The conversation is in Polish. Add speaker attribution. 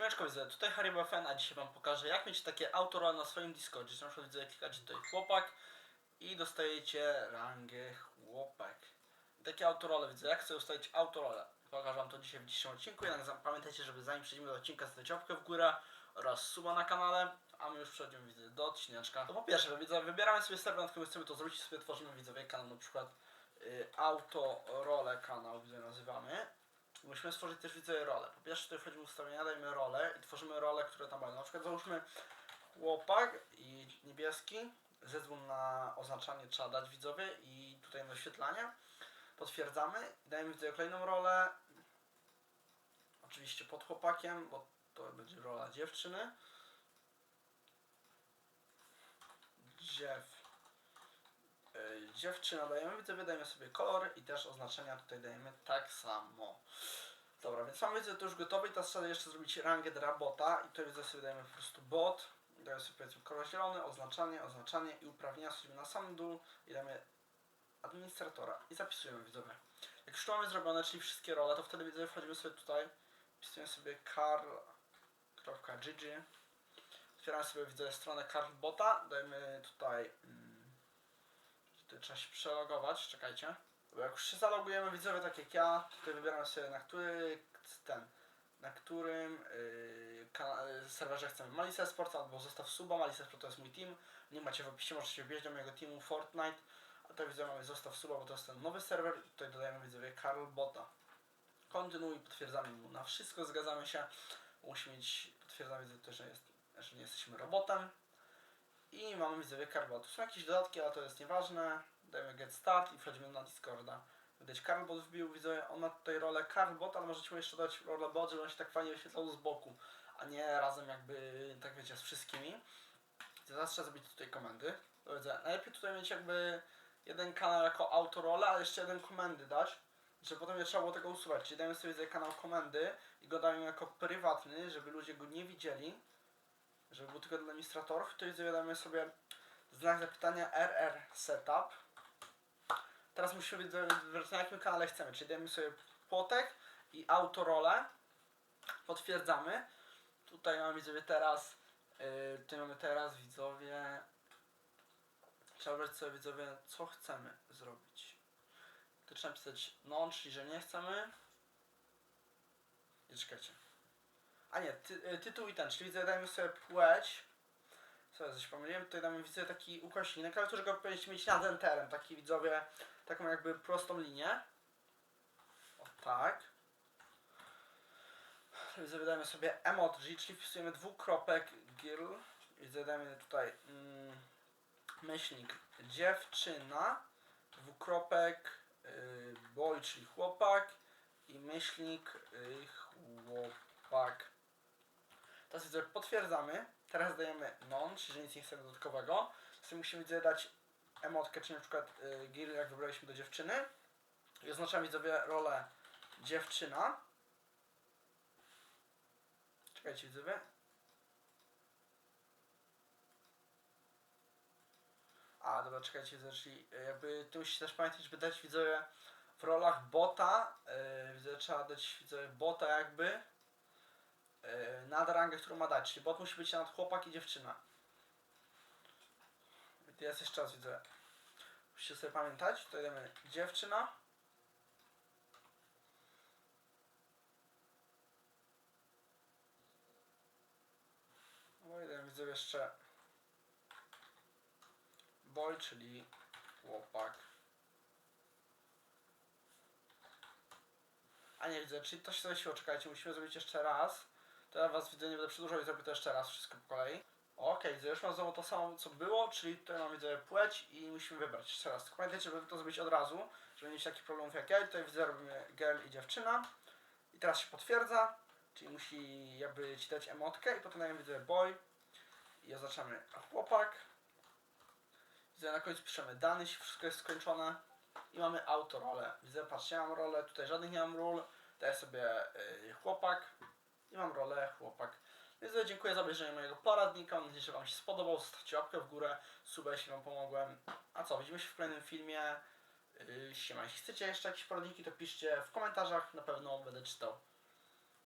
Speaker 1: Siemaneczko widzę, tutaj Haribo Fan, a dzisiaj wam pokażę jak mieć takie autorole na swoim Discordzie. Na przykład widzę, klikacie tutaj chłopak i dostajecie rangę chłopak. Takie autorole widzę, jak chcę ustawić autorole. Pokażę wam to dzisiaj w dzisiejszym odcinku, jednak pamiętajcie, żeby zanim przejdziemy do odcinka zostawić łapkę w górę oraz suba na kanale, a my już przechodzimy widzę do odcineczka. To po pierwsze, widzę, wybieramy sobie serwer, na którym chcemy to zrobić, sobie tworzymy widzowie kanał, na przykład y, autorole kanał, widzę nazywamy. Musimy stworzyć też widzę rolę. Po pierwsze tutaj wchodzimy w ustawienia, dajemy rolę i tworzymy role, które tam będą. Na przykład załóżmy chłopak i niebieski. Ze względu na oznaczanie trzeba dać widzowie i tutaj na wyświetlanie. Potwierdzamy i dajemy widzę kolejną rolę. Oczywiście pod chłopakiem, bo to będzie rola dziewczyny. Dziew. Dziewczyna dajemy, widzę, wydajemy sobie kolor i też oznaczenia tutaj dajemy tak samo. Dobra, więc mamy widzę to już gotowe i teraz trzeba jeszcze zrobić rangę dla bota i to widzę sobie dajemy po prostu bot. Dajemy sobie powiedzmy kolor zielony, oznaczanie, oznaczanie i uprawnienia schodzimy na sam dół i damy administratora i zapisujemy widzowie. Jak już to mamy zrobione, czyli wszystkie role, to wtedy widzowie wchodzimy sobie tutaj, wpisujemy sobie carl.gg Otwieramy sobie widzę stronę carlbota, dajemy tutaj mm, Tutaj trzeba się przelogować, czekajcie. Bo jak już się zalogujemy widzowie tak jak ja, tutaj wybieramy sobie na który ten, na którym yy, yy, serwerze chcemy Malisa Sports albo zostaw suba, Malisa Sport to jest mój team, nie macie w opisie, możecie wbić do mojego teamu Fortnite, a tutaj widzę mamy zostaw suba, bo to jest ten nowy serwer i tutaj dodajemy widzowie Karl Bota. Kontynuuj, potwierdzamy mu na wszystko, zgadzamy się, musi mieć, potwierdzamy że, jest, że nie jesteśmy robotem. I mamy widzowie Carbot. Są jakieś dodatki, ale to jest nieważne. Dajemy get start i wchodzimy na Discorda. Widać Carbot wbił, widzę, on ma tutaj rolę Carbot, ale możecie mu jeszcze dać rolę bot, żeby on się tak fajnie wyświetlał z boku, a nie razem jakby, tak wiecie, z wszystkimi. Teraz trzeba zrobić tutaj komendy. Najlepiej tutaj mieć jakby jeden kanał jako autorole, ale jeszcze jeden komendy dać, żeby potem nie trzeba było tego usuwać. Czyli dajemy sobie kanał komendy i go dajemy jako prywatny, żeby ludzie go nie widzieli żeby był tylko dla administratorów, to zadamy sobie znak zapytania RR Setup. Teraz musimy wybrać na jakim kanale chcemy, czyli dajemy sobie płotek i autorole. Potwierdzamy. Tutaj mamy widzowie teraz, yy, tutaj mamy teraz widzowie. Trzeba wybrać sobie widzowie, co chcemy zrobić. To trzeba pisać non, czyli że nie chcemy. I czekajcie. A nie, ty, y, tytuł i ten, czyli widzę, dajmy sobie płeć. Co coś pomyliłem? Tutaj damy widzę taki ukośnik. Na klawiaturze go powinniście mieć nad enterem, taki widzowie, taką jakby prostą linię. O tak. Widzę, dajmy sobie emoji, czyli wpisujemy dwukropek girl. Widzę, dajmy tutaj mm, myślnik dziewczyna, dwukropek y, boy, czyli chłopak i myślnik y, chłopak. Teraz widzę, potwierdzamy. Teraz dajemy non, czyli nic nie chcemy dodatkowego. Teraz musimy widzę dać emotkę, czyli na przykład y, girl, jak wybraliśmy do dziewczyny. I oznaczamy widzowie rolę dziewczyna. Czekajcie widzowie. A, dobra, czekajcie, widzę, czyli y, jakby tu musicie też pamiętać, żeby dać widzowie w rolach bota, yy, widzę, trzeba dać widzowie bota jakby, yy, nad rangę, którą ma dać. Czyli bot musi być nad chłopak i dziewczyna. Jest jeszcze raz, widzę. Musicie sobie pamiętać. Tutaj damy dziewczyna. No i widzę jeszcze boy, czyli chłopak. A nie widzę, czyli to się zawiesiło, czekajcie, musimy zrobić jeszcze raz. To ja was widzę, nie będę przedłużał i zrobię to jeszcze raz, wszystko po kolei. Okej, widzę, już mam znowu to samo co było, czyli tutaj mam widzę płeć i musimy wybrać jeszcze raz. Tylko pamiętajcie, żeby to zrobić od razu, żeby nie mieć takich problemów jak ja. I tutaj widzę, robimy girl i dziewczyna. I teraz się potwierdza, czyli musi jakby ci dać emotkę i potem widzę boy i oznaczamy chłopak. Widzę, na końcu piszemy jeśli wszystko jest skończone. I mamy autorolę. Widzę, patrzcie, ja mam rolę, tutaj żadnych nie mam ról. Daję sobie y, chłopak i mam rolę chłopak. Więc dziękuję za obejrzenie mojego poradnika. Mam nadzieję, że Wam się spodobał. Zostawcie łapkę w górę, suba, jeśli Wam pomogłem. A co, widzimy się w kolejnym filmie. Yy, siema. Jeśli chcecie jeszcze jakieś poradniki, to piszcie w komentarzach. Na pewno będę czytał.